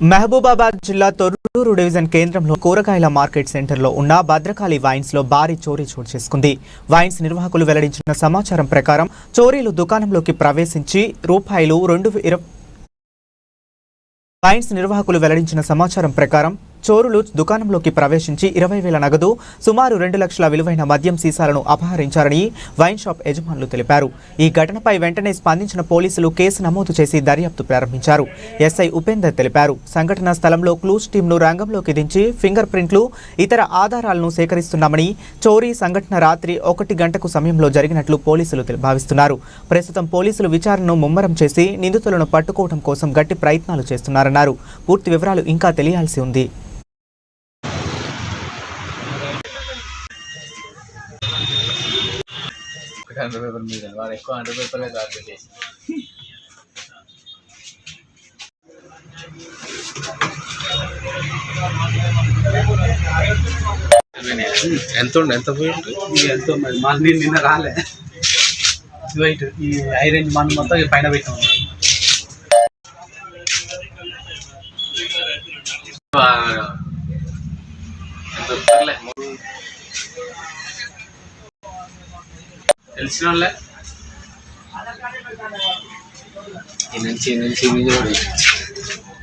మహబూబాబాద్ జిల్లా తొర్రూరు డివిజన్ కేంద్రంలో కూరగాయల మార్కెట్ సెంటర్లో ఉన్న భద్రకాళి వైన్స్లో భారీ చోరీ చోటు చేసుకుంది. వైన్స్ నిర్వాహకులు వెల్లడించిన సమాచారం ప్రకారం చోరీలు దుకాణంలోకి ప్రవేశించి రూపాయలు రెండు వైన్స్ నిర్వాహకులు వెల్లడించిన సమాచారం ప్రకారం చోరులు దుకాణంలోకి ప్రవేశించి ఇరవై వేల నగదు సుమారు రెండు లక్షల విలువైన మద్యం సీసాలను అపహరించారని వైన్ షాప్ యజమానులు తెలిపారు. ఈ ఘటనపై వెంటనే స్పందించిన పోలీసులు కేసు నమోదు చేసి దర్యాప్తు ప్రారంభించారు. ఎస్ఐ ఉపేందర్ తెలిపారు. సంఘటనా స్థలంలో క్లూస్ టీంను రంగంలోకి దించి ఫింగర్ ప్రింట్లు ఇతర ఆధారాలను సేకరిస్తున్నామని చోరీ సంఘటన రాత్రి ఒకటి గంటకు సమయంలో జరిగినట్లు పోలీసులు భావిస్తున్నారు. ప్రస్తుతం పోలీసులు విచారణను ముమ్మరం చేసి నిందితులను పట్టుకోవడం కోసం గట్టి ప్రయత్నాలు చేస్తున్నారన్నారు. పూర్తి వివరాలు ఇంకా తెలియాల్సి ఉంది. హండ్రెడ్ పేపర్ మీద వాడు ఎక్కువ హండ్రెడ్ పేపర్లే టార్గెట్ చేసి ఎంత ఉండే? ఎంత ఎంతో మరి మళ్ళీ నేను నిన్న రాలే. ఇటు ఈ ఐరేంజ్ మన మొత్తం పైన పెట్టాం. తెలిసిన వాళ్ళే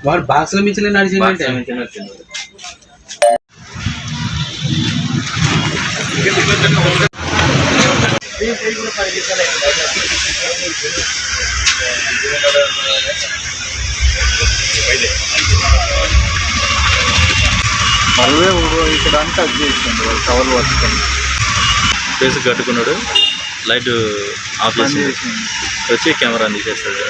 వాడు బాక్స్లో మించి నడిచిందంటే. మళ్ళీ ఇక్కడ అంతా అది చేసిండు కవర్లు పట్టుకొని ఫేస్ కట్టుకున్నాడు. లైట్ ఆఫ్ చేసి వచ్చి కెమెరా తీసేస్తాడు